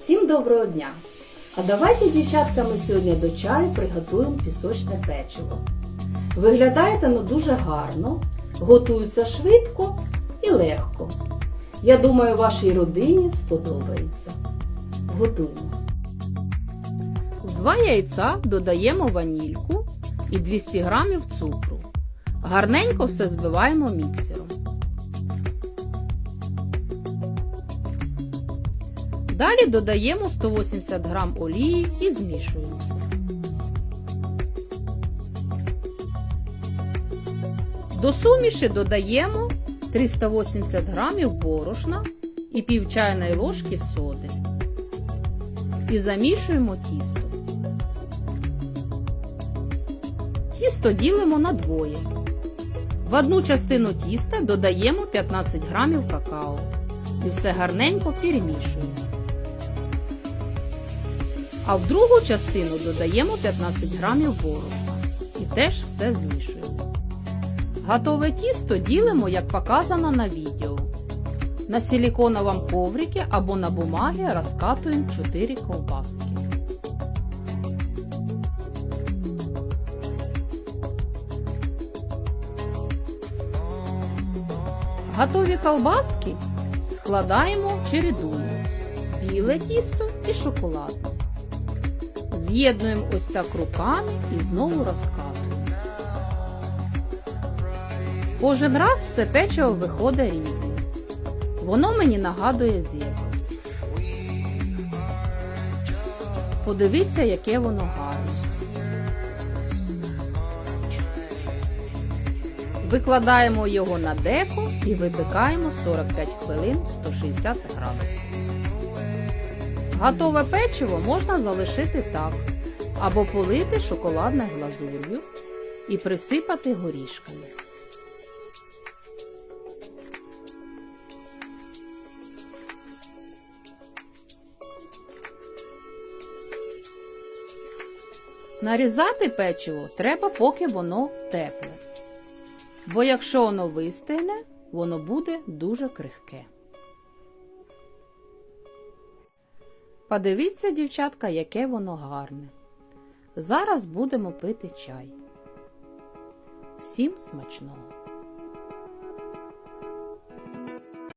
Всім доброго дня! А давайте, дівчатка, ми сьогодні до чаю приготуємо пісочне печиво. Виглядає воно дуже гарно, готується швидко і легко. Я думаю, вашій родині сподобається. Готуємо. В два яйця додаємо ванільку і 200 грамів цукру. Гарненько все збиваємо міксером. Далі додаємо 180 г олії і змішуємо. До суміші додаємо 380 г борошна і пів чайної ложки соди. І замішуємо тісто. Тісто ділимо на двоє. В одну частину тіста додаємо 15 грамів какао і все гарненько перемішуємо. А в другу частину додаємо 15 грамів борошна і теж все змішуємо. Готове тісто ділимо, як показано на відео. На силіконовому коврикі або на бумагі розкатуємо 4 ковбаски. Готові колбаски складаємо чередою. Біле тісто і шоколадне. З'єднуємо ось так руками і знову розкатуємо. Кожен раз це печиво виходить різним. Воно мені нагадує зебру. Подивіться, яке воно гарне. Викладаємо його на деко і випікаємо 45 хвилин 160 градусів. Готове печиво можна залишити так, або полити шоколадною глазур'ю і присипати горішками. Нарізати печиво треба, поки воно тепле. Бо якщо воно вистигне, воно буде дуже крихке. Подивіться, дівчатка, яке воно гарне. Зараз будемо пити чай. Всім смачного!